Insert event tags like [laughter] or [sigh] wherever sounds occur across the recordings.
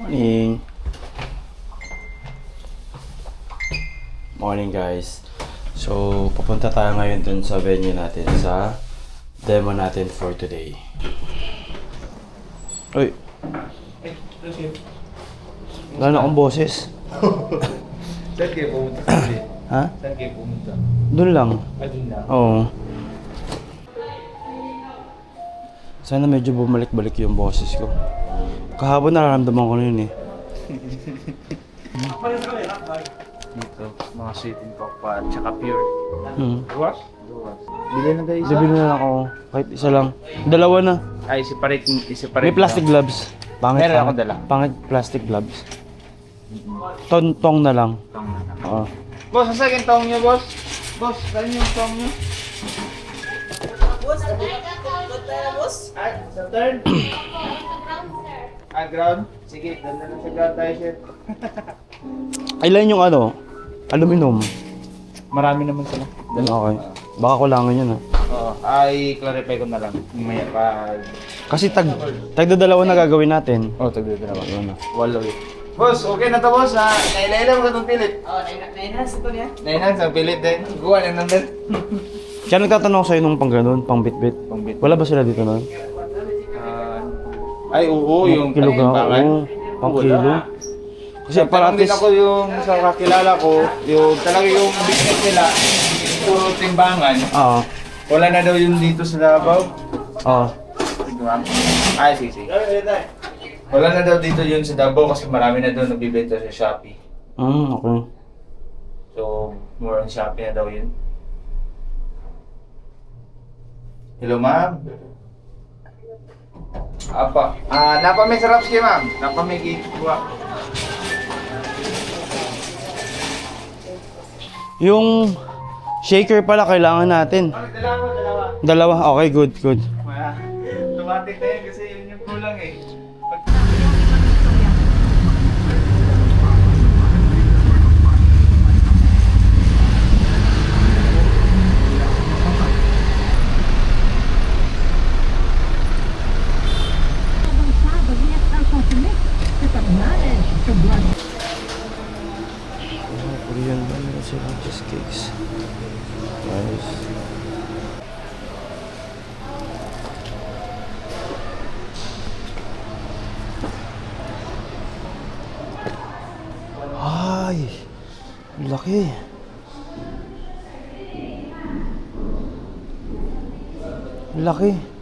Morning. Morning guys. So, papunta tayo ngayon dun sa venue natin sa demo natin for today. Uy, wala na akong boses. [laughs] Saan kayo pumunta? [coughs] Ha? Saan kayo pumunta? Doon lang. Ah, dun na. Oo. Sana medyo bumalik-balik yung boses ko. Kahapon nararamdaman ko na yun eh. Dito, mga sweet and cockpot, tsaka pure. Hmm. Luwas? Luwas. Bili na tayo isa. Bibili na lang ako. Kahit isa lang. Dalawa na. Ay, separate, separate. May plastic gloves. Pangit, Meron akong dala. Pangit plastic gloves. Tontong na lang. Oo. Boss, sa second tong niyo, boss? Boss, saan yung tong niyo? Boss, abot na boss. Ay, sa third? Ah, ground? Sige, doon na lang sa ground tayo, sir. [laughs] Ilan yung ano? Aluminum. Marami naman sila. Okay. Baka kulangan yun ah. Oo, ay, clarify ko na lang. Mamaya pa. Kasi tag, tagdadalawa na gagawin natin. Oh, tagdadalawa. Ano? Walo eh. Boss, okay na to boss ha. Nailailan mo ka itong pilit. Oh, nainahas ito niya. Nainan sa pilit din. Guwan na nandun. Kaya nagtatanong sa'yo nung pang ganun, pang bitbit. Pangbit. Wala ba sila dito nun? Ah, ay, oo, yung kilogram. panimbangan. Oo, pang kilo. Kasi para parang at din least, ako yung sa kakilala ko, yung talaga yung business nila, puro timbangan. oo, Wala na daw yung dito sa Davao. oo. Ma'am. Ay, sige, sige. Wala na daw dito yun sa Davao kasi marami na daw nabibenta sa Shopee. Mm, okay. So, more on Shopee na daw yun. Hello, ma'am. Apa. Ah, napa may sarap siya, ma'am. Napa may gikuha. Yung shaker pala kailangan natin. Dalawa, dalawa. Dalawa, okay, good, good. Wala. Tumatik na yun kasi yun yung kulang eh. Korean ano sila, cheesecakes. Guys. Ay! Laki. Laki.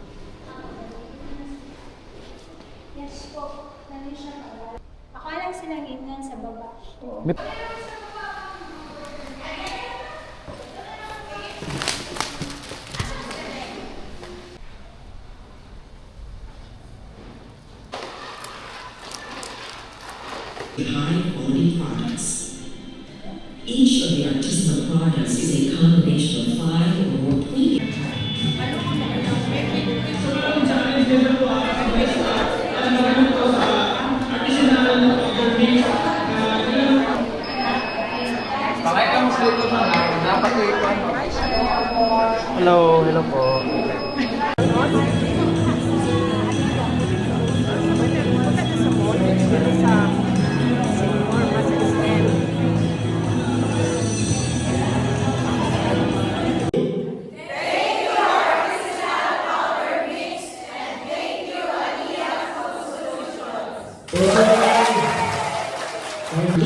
High quality products. Each of the artisanal products is a combination of five or more premium Hello, hello po.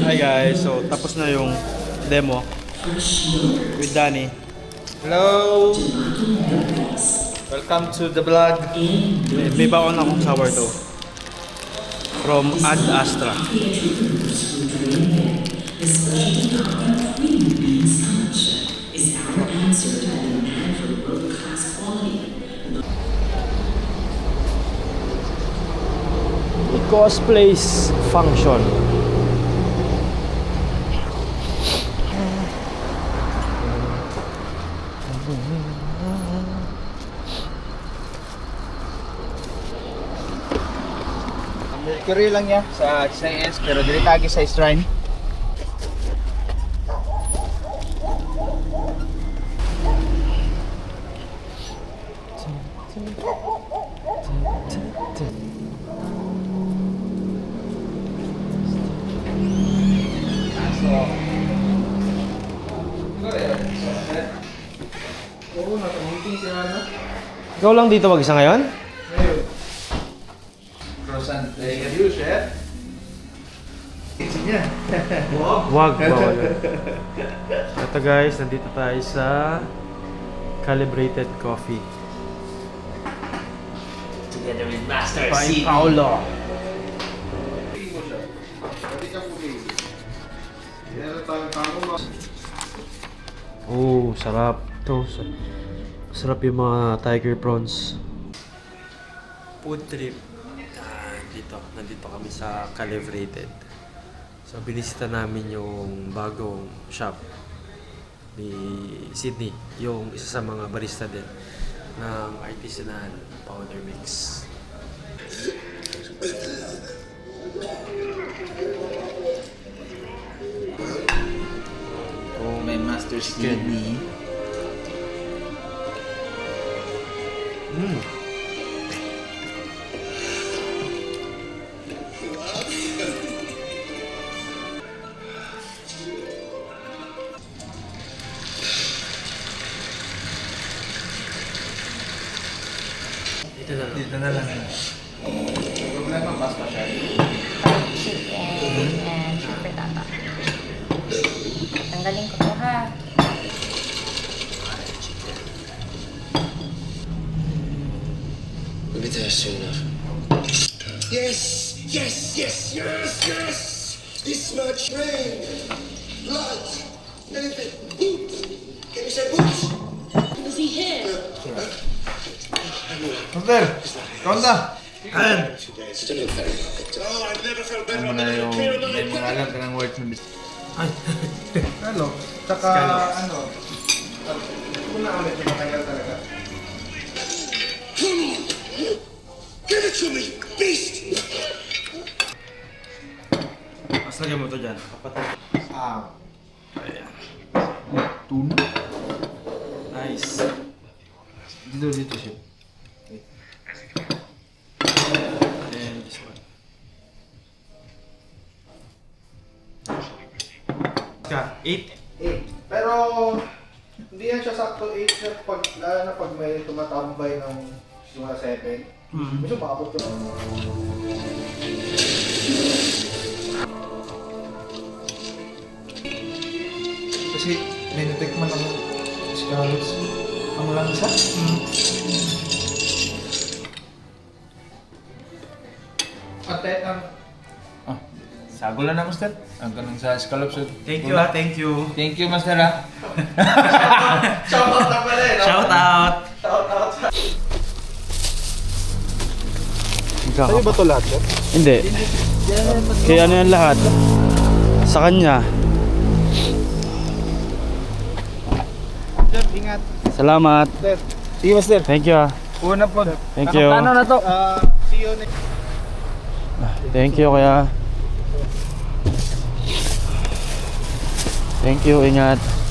Hi guys, so tapos na yung demo with Danny. Hello! Welcome to the vlog. May, baon akong sourdough. From Ad Astra. is our Mercury lang niya sa SIS pero dili tagi sa Shrine. Ikaw lang dito mag-isa ngayon? Croissant. Can you share? Wag, bawal. [laughs] Ito guys, nandito tayo sa Calibrated Coffee. Together with Master By Paolo. Oh, sarap. Ito, sa- sarap yung mga tiger prawns. Food trip. Dito, nandito kami sa Calibrated. So, binisita namin yung bagong shop ni Sydney. Yung isa sa mga barista din ng artisanal powder mix. Oh, may Master Skinny. Dito na lang. Dito na lang. Problema, pasta siya. and shrimp frittata. Tanggalin ko to ha. We'll be there soon enough. Yes, yes, yes, yes, yes! This much rain, blood, anything. Boots! Can you say boots? Was he here? Master! Konda! Today, it's a little very market. Oh, I've never felt better. Ano I've na yung may mga alam ka ng words na bis... [laughs] Ano? Tsaka ano? Una ulit yung matagal talaga. Give it to me, beast! Mas lagyan mo to dyan. Kapatid. Ah. Ayan. Tun? Nice. Dito, dito siya. Ka, 8. Eh, pero hindi yan siya sakto 8 na pag, lalo na pag may tumatambay ng mga 7. Mm. Gusto maabot ko Kasi may natikman ako scallops. Ang lang isa? Sago lang na, Master. Ang ganun sa scallops. Thank you ah, thank you. Thank you, Master, ah. [laughs] shoutout na pala eh. no? Shout out! Shoutout sa... Sa'yo ba to lahat, Hindi. Kaya ano yan lahat? Sa kanya. Sir, ingat. Salamat. Sir, Sige, Master. Thank you ah. Una po. Thank you. Nakaplano na to. uh, see you next Thank you kaya. Thank you, ingat.